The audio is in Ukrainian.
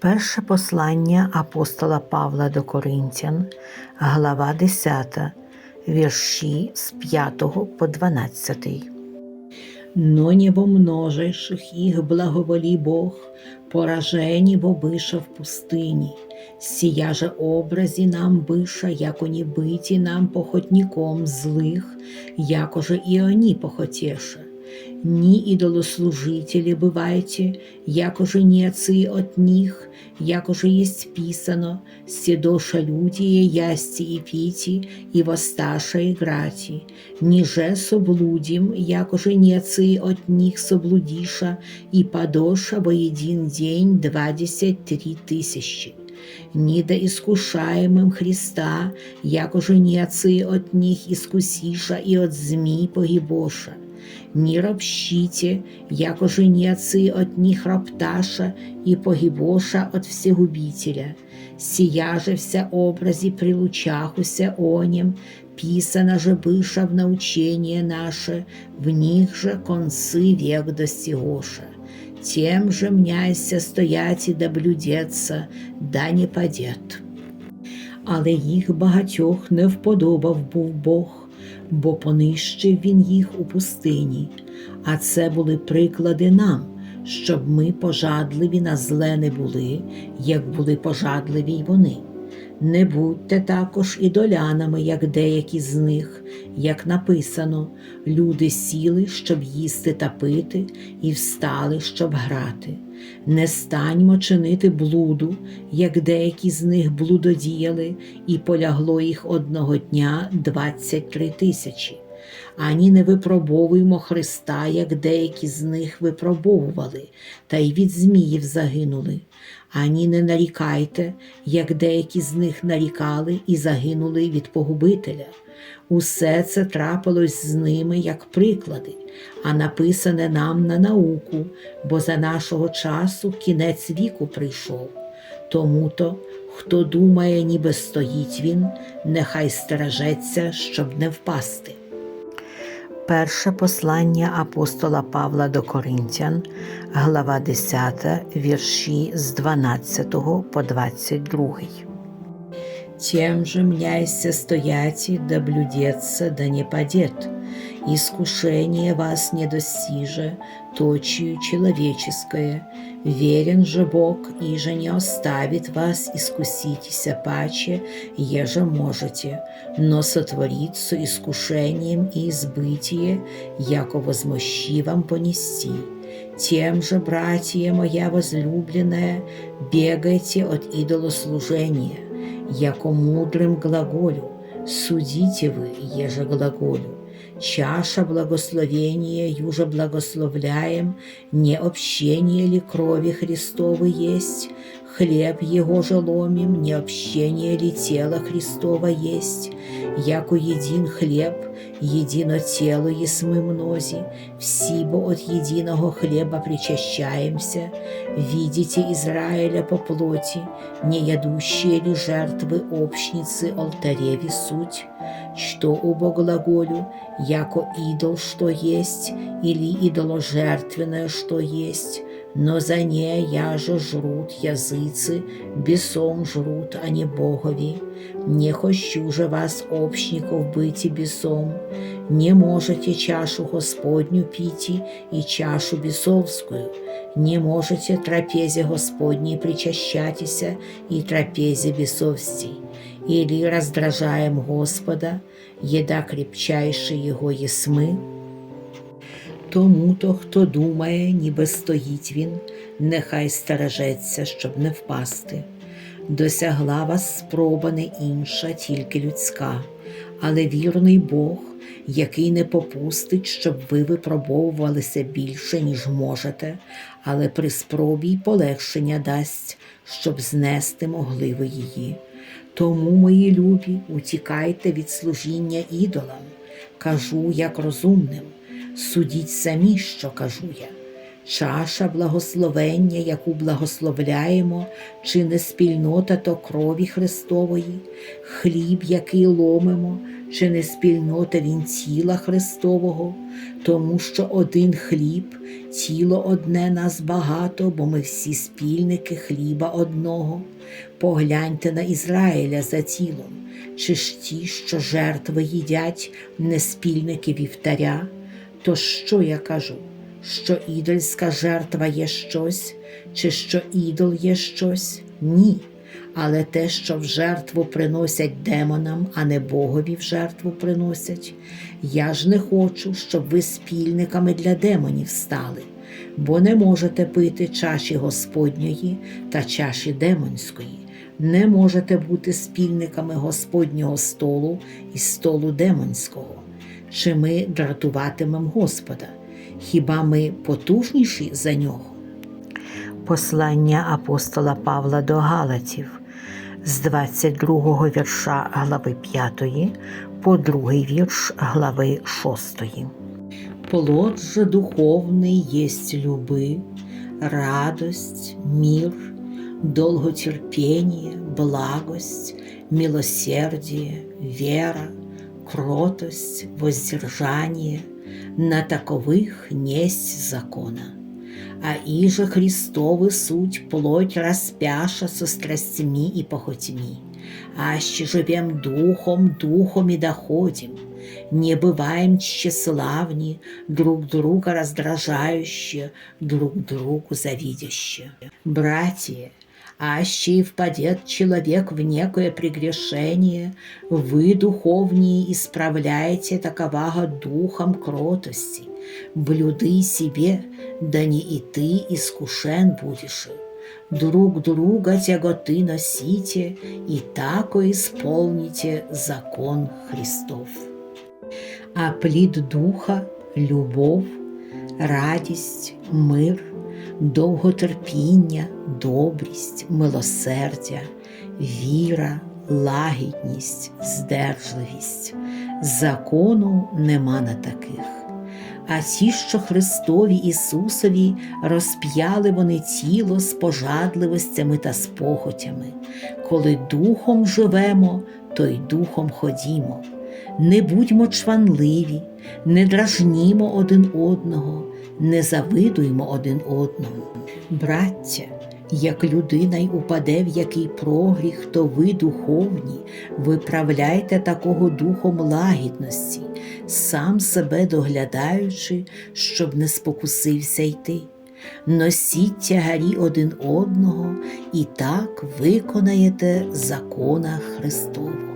Перше послання апостола Павла до Коринтян, глава 10, вірші з 5 по 12. Но не во множейших их благоволи Бог, поражені во быша в пустыне. Сия же образі нам быша, яко не быти нам похотником злых, яко же и они похотеша. Ни идолослужители бывайте, яко же не отцы от них, яко же есть писано, седоша люди ясти и пити, и воссташа играти. Ниже соблудим, яко же не отцы от них соблудиша, и подоша во един день двадцать три тысячи. Ни да искушаемым Христа, яко же не отцы от них искусиша и от змей погибоша. Не ропщите, яко же не отцы от них ропташа и погибоша от всегубителя. Сия же вся образи прилучахуся о нем, писано же быша в научение наше, в них же концы век достигоша. Тем же мняйся стоять и доблюдеться, да не падет. Але їх багатьох не вподобав був Бог, бо понищив він їх у пустині, а це були приклади нам, щоб ми пожадливі на зле не були, як були пожадливі й вони. Не будьте також ідолянами, як деякі з них, як написано, люди сіли, щоб їсти та пити, і встали, щоб грати. Не станьмо чинити блуду, як деякі з них блудодіяли, і полягло їх одного дня двадцять три тисячі. Ані не випробовуймо Христа, як деякі з них випробовували, та й від зміїв загинули. Ані не нарікайте, як деякі з них нарікали і загинули від погубителя. Усе це трапилось з ними як приклади, а написане нам на науку, бо за нашого часу кінець віку прийшов. Тому то, хто думає, ніби стоїть він, нехай стережеться, щоб не впасти. Перше послання апостола Павла до Коринтян, глава 10, вірші з 12 по 22. Тем же мняйся стояти, да блюдеться, да не падет. Искушение вас не достиже, точию человеческое. Верен же Бог, и же не оставит вас искуситеся паче, еже можете, но сотворит со искушением и избытие, яко возмощи вам понести. Тем же, братья моя возлюбленная, бегайте от идолослужения, яко мудрым глаголю, судите вы, еже глаголю. Чаша благословения юже благословляем, не общение ли крови Христовы есть, хлеб Его же ломим, не общение ли тела Христова есть, яко един хлеб, едино тело есмы мнози, всибо от единого хлеба причащаемся, видите Израиля по плоти, не ядущие ли жертвы общницы алтареве суть, что убо глаголю, яко идол что есть, или идоложертвенное что есть, но за ней я же жрут языцы, бесом жрут, а не богови. Не хочу же вас, общников, быть и бесом. Не можете чашу Господню пити и чашу бесовскую. Не можете трапезе Господней причащатися и трапезе бесовстей. Или раздражаем Господа, еда крепчайше Его есмы, тому то, хто думає, ніби стоїть він, нехай стережеться, щоб не впасти. Досягла вас спроба не інша, тільки людська, але вірний Бог, який не попустить, щоб ви випробовувалися більше, ніж можете, але при спробі й полегшення дасть, щоб знести могли ви її. Тому, мої любі, утікайте від служіння ідолам, кажу як розумним. Судіть самі, що кажу я. чаша благословення, яку благословляємо, чи не спільнота то крові Христової, хліб, який ломимо, чи не спільнота він тіла Христового, тому що один хліб, тіло одне нас багато, бо ми всі спільники хліба одного. Погляньте на Ізраїля за тілом, чи ж ті, що жертви їдять, не спільники вівтаря? То що я кажу? Що ідольська жертва є щось, чи що ідол є щось? Ні. Але те, що в жертву приносять демонам, а не Богові в жертву приносять, я ж не хочу, щоб ви спільниками для демонів стали, бо не можете пити чаші Господньої та чаші демонської, не можете бути спільниками Господнього столу і столу демонського. Чи ми дратуватимемо Господа? Хіба ми потужніші за нього? Послання апостола Павла до Галатів з 22 вірша глави 5 по другий вірш глави 6. Плод же духовний єсть люби, радость, мир, долготерпение, благость, милосердие, вера, кротость, воздержание, на таковых несть закона. А иже Христовы суть плоть распяша со страстями и похотьми, аще живем духом, духом и доходим, не бываем тщеславни, друг друга раздражающие, друг другу завидящие. Братья, аще и впадет человек в некое прегрешение, вы, духовнее, исправляете таковаго духом кротости, блюды себе, да не и ты искушен будешь. Друг друга тяготы носите, и тако исполните закон Христов. А плід духа любов, радість, мир, довготерпіння, добрість, милосердя, віра, лагідність, здержливість. Закону нема на таких. А ті, що Христові Ісусові розп'яли вони тіло з пожадливостями та спохотями. Коли духом живемо, то й духом ходімо. Не будьмо чванливі, не дражнімо один одного, не завидуймо один одному. Браття, як людина й упаде в який прогріх, то ви духовні, виправляйте такого духом лагідності, сам себе доглядаючи, щоб не спокусився йти. Носіть тягарі один одного і так виконаєте закона Христового.